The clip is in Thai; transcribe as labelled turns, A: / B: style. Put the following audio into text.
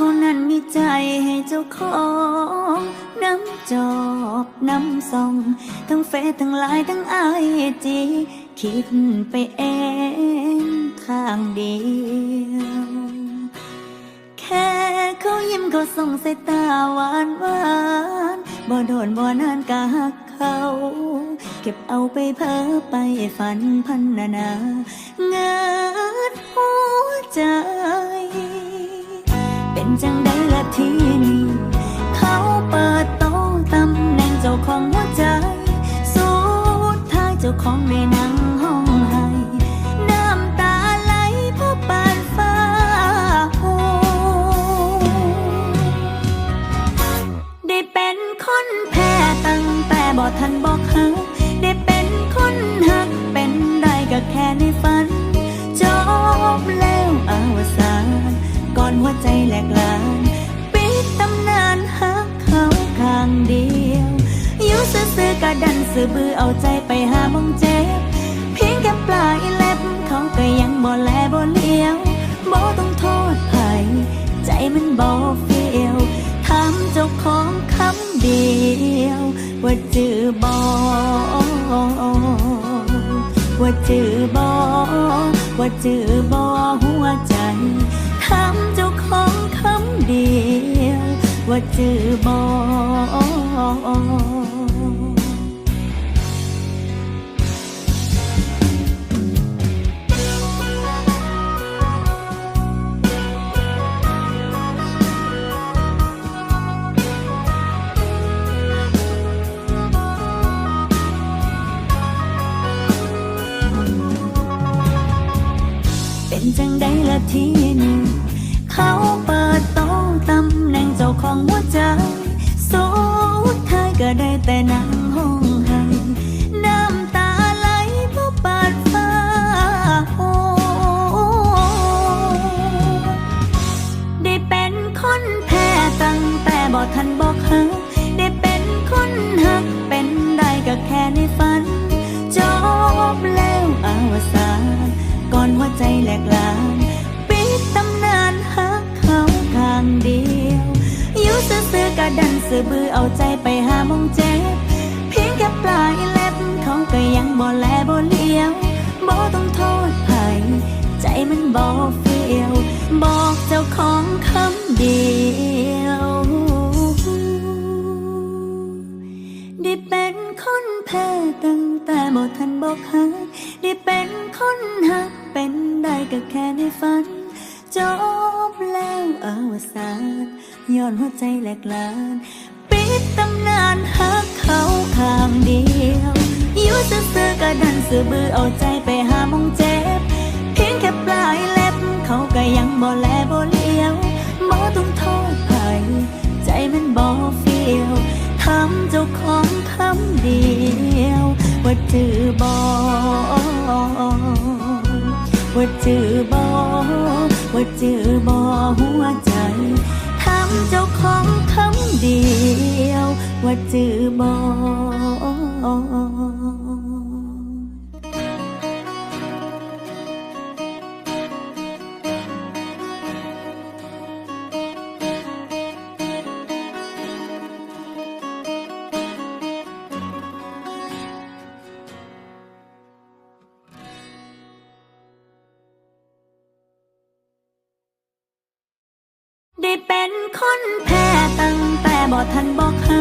A: คนนั้นมีใจให้เจ้าของน้ำจอบน้ำส่อง ทั้งเฟซทั้งไลน์ทั้งไอจีคิดไปเองข้างเดียวแค่เขายิ้มเขาส่งสายตาหวานหวานบ่โดนบ่นานกะหักเขาเก็บเอาไปเพ้อไปฝันพันนานาเงิดหัวใจ เป็นจังได้ละทีนี้ เขาเปิดโต๊ะตำแหน่งเจ้าของหัวใจ สุดท้ายเจ้าของในนั่งห้องให้น้ำตาไหลเพราะปานฟ้าโหได้เป็นคนแพ้ตั้งแต่บ่ทันบอกหักได้เป็น หัวใจแหลกลานปิดตำนานหักเขาข้างเดียวอยู่ซื่อๆกะดันสื่อบือเอาใจไปหามองเจ็บเพียงแค่ปลายเล็บเขาก็ยังบ่แลบ่เลี้ยวบ่ต้องโทษไผใจมันบ่เฟียวถามเจ้าของคำเดียว ว่าจือบ่ว่าจือบ่ว่าจือบ่หัวใจถามเจ้าของคำ เดียวว่าจือบ่เป็นจังได้ละทีนี้เขาเปิ ของหัวใจสุดท้ายก็ได้แต่นั่งห้องให้น้ำตาไหลเพราะปาดฟ้าโหได้เป็นคนแพ้ตั้งแต่บ่ทันบอกหักได้เป็นคนหักเป็นได้ก็แค่ในฝันจบแล้วอาวสานก่อนหัวใจแหลกลาน อๆกะดันสื่อบือเอาใจไปหามองเจ็บเพียงแค่ปลายเล็บเขาก็ยังบ่แลบ่เลี้ยวบ่ต้องโทษไผใจมันบ่เฟียวบอกเจ้าของคำเดียวได้เป็นคนแพ้ตั้งแต่บ่ทันบอกหักได้เป็นคนหักเป็นได้ก็แค่ในฝันจบแล้วอาวสาน ย้อนหัวใจแหลกลานปิดตำนานหักเขาข้างเดียวอยู่ซื่อๆก็ดันสื่อบือเอาใจไปหามองเจ็บ เพียงแค่ปลายเล็บ เขาก็ยังบ่แลบ่เลี้ยวบ่ต้องโทษไผใจมันบ่เฟียวทำเจ้าของคำเดียว ว่าจือบ่ว่าจือบ่ว่าจือบ่หัวใจ ทำเจ้าของคำเดียว ว่าจือบอก คนแพ้ตั้งแต่บ่ทันบอกเขา